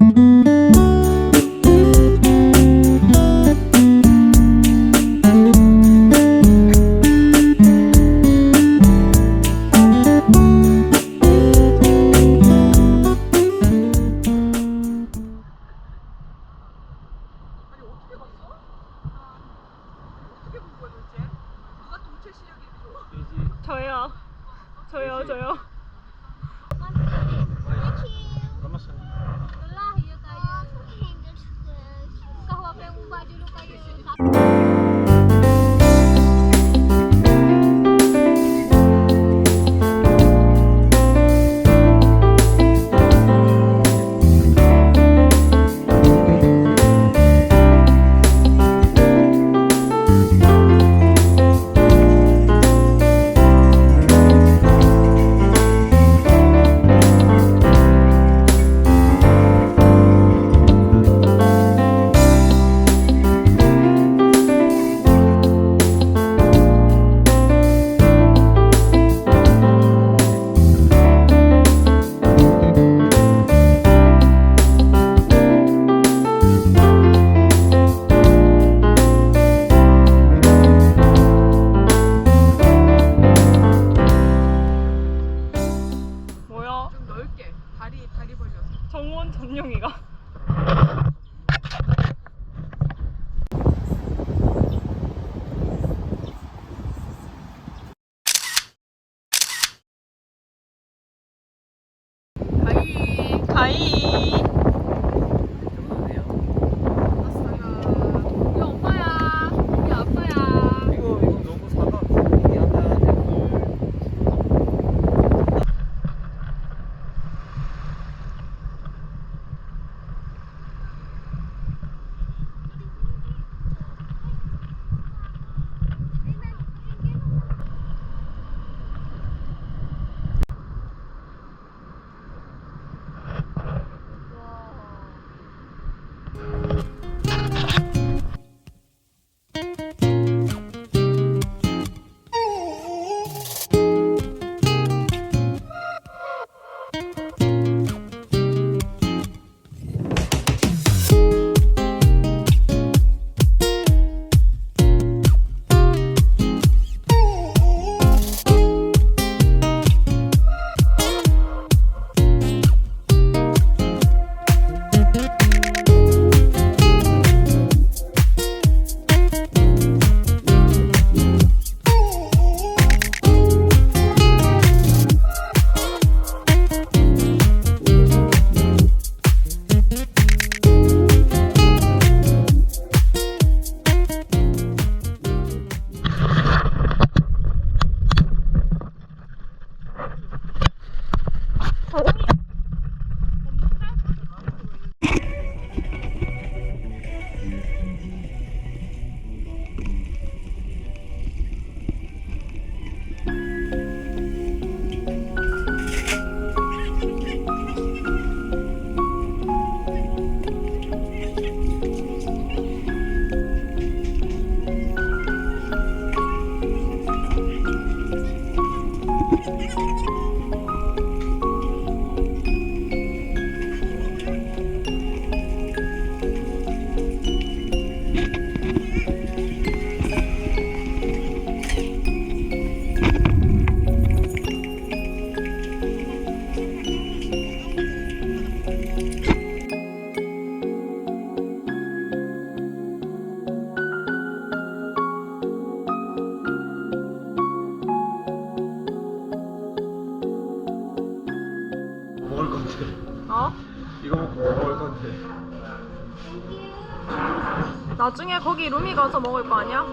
Música 나중에 거기 루미 가서 먹을 거 아니야?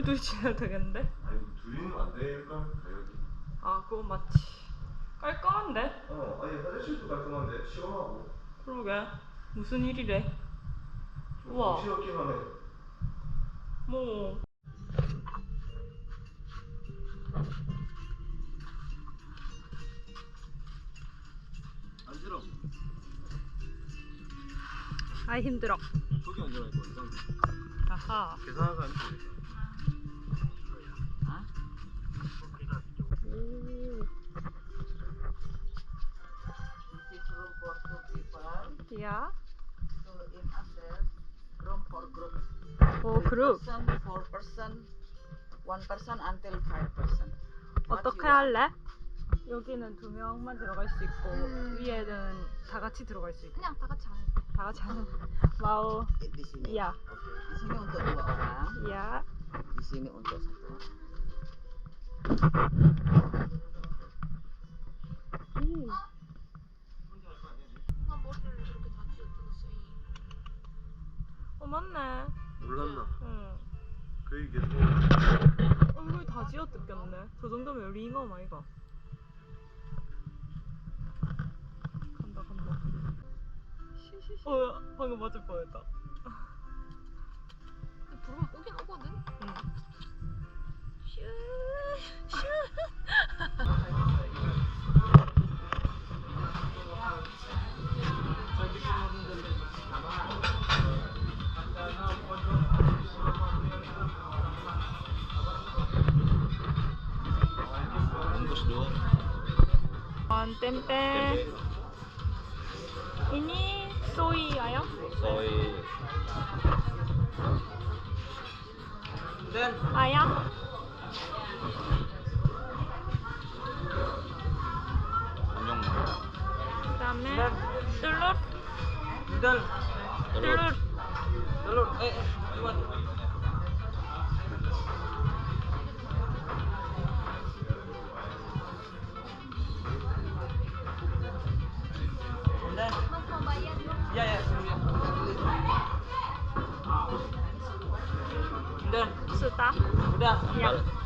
우리도 지내도 되겠는데? 아니 둘이는 안 될걸? 아 그건 맞지 깔끔한데? 어 아니 화장실도 깔끔한데 시원하고. 그러게 무슨 일이래 우와. 시원기만 해. 뭐 안 싫어. 아이 힘들어 저기 앉아라 이거 이상. 아하 계산하가 안 돼. 지. This room for two people. 야. So in others, room for group. 오 Three 그룹. Person, four person, one person until five person. What 어떻게 you? 할래? 여기는 두 명만 들어갈 수 있고 위에는 다 같이 들어갈 수 있고 그냥 다 같이 하는 다 같이 하는 와우 Eh, Di sini. Iya. Oke. Di sini untuk dua orang. 야 Di sini untuk satu orang. 어 맞네. 몰랐나? 응. 그 얘기 계속. 얼굴 다 지어 뜯겼네. 저 정도면 링어 마이가 간다 간다. 어 방금 맞을 뻔했다 땜빼 ayam Soy. ayam 안녕. Bayar Ya ya. Udah, sudah udah. ya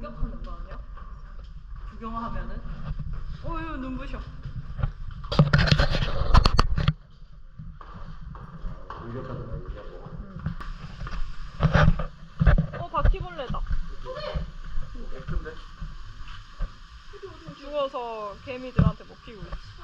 공격하는 거 아니야? 구경하면은? 어휴 눈부셔. 어 바퀴벌레다. 예쁜데? 죽어서 개미들한테 먹히고 있어.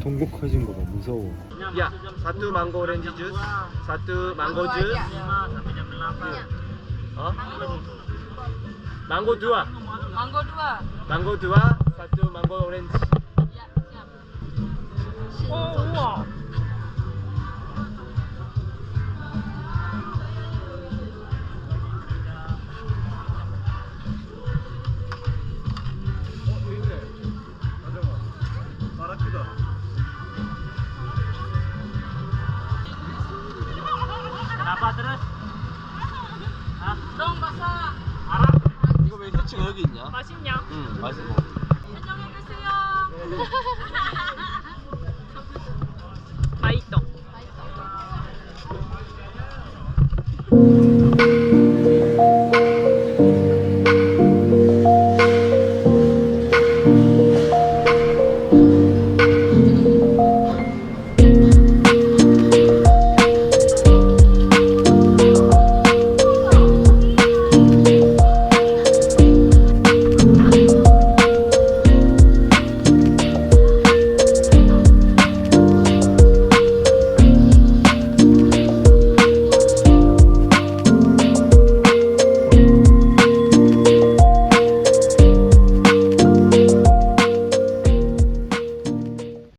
통곡하신 거봐 무서워. Ya, satu mango orange juice, satu mango juice. Oh? Mango dua. 망고 좋아. Mango dua, satu mango orange. 어 우와.